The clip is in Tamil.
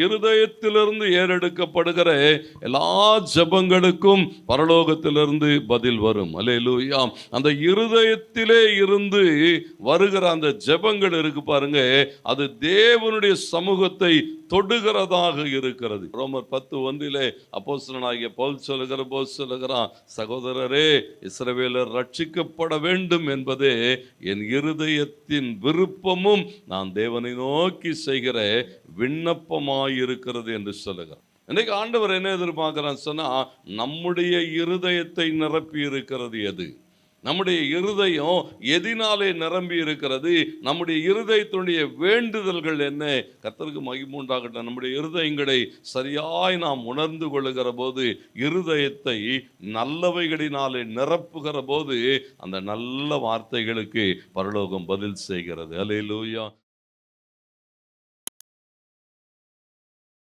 இருதயத்திலிருந்து ஏறெடுக்கப்படுகிற எல்லா ஜெபங்களுக்கும் பரலோகத்திலிருந்து பதில் வரும். அல்லேலூயா. அந்த இருதயத்திலே இருந்து வருகிற அந்த ஜெபங்கள் இருக்கு பாருங்க. அது தேவனுடைய சமூகத்தை தொடுகிறதாக இருக்கிறது. ரோமர் பத்து ஒன்றிலே அப்போஸ்தலனாகிய பவுல் சொல்லுகிற போது சொல்லுகிறான் சகோதரரே இஸ்ரவேலர் ரட்சிக்கப்பட வேண்டும் என்பதே என் இருதயத்தின் விருப்பமும். நான் தேவனை நோக்கி செய்கிற விண்ணப்பமாயிருக்கிறது என்று சொல்லுகிறார் இன்னைக்கு ஆண்டவர் என்ன எதிர்பார்க்கிறான் சொன்னால் நம்முடைய இருதயத்தை நிரப்பி இருக்கிறது எது? நம்முடைய இருதயம் எதினாலே நிரம்பி இருக்கிறது. நம்முடைய இருதயத்தினுடைய வேண்டுதல்கள் என்ன? கத்தருக்கு மகிமுண்டாகட்டும் நம்முடைய இருதயங்களை சரியாய் நாம் உணர்ந்து கொள்ளுகிற போது இருதயத்தை நல்லவைகளினாலே நிரப்புகிற போது அந்த நல்ல வார்த்தைகளுக்கு பரலோகம் பதில் செய்கிறது. அல்லேலூயா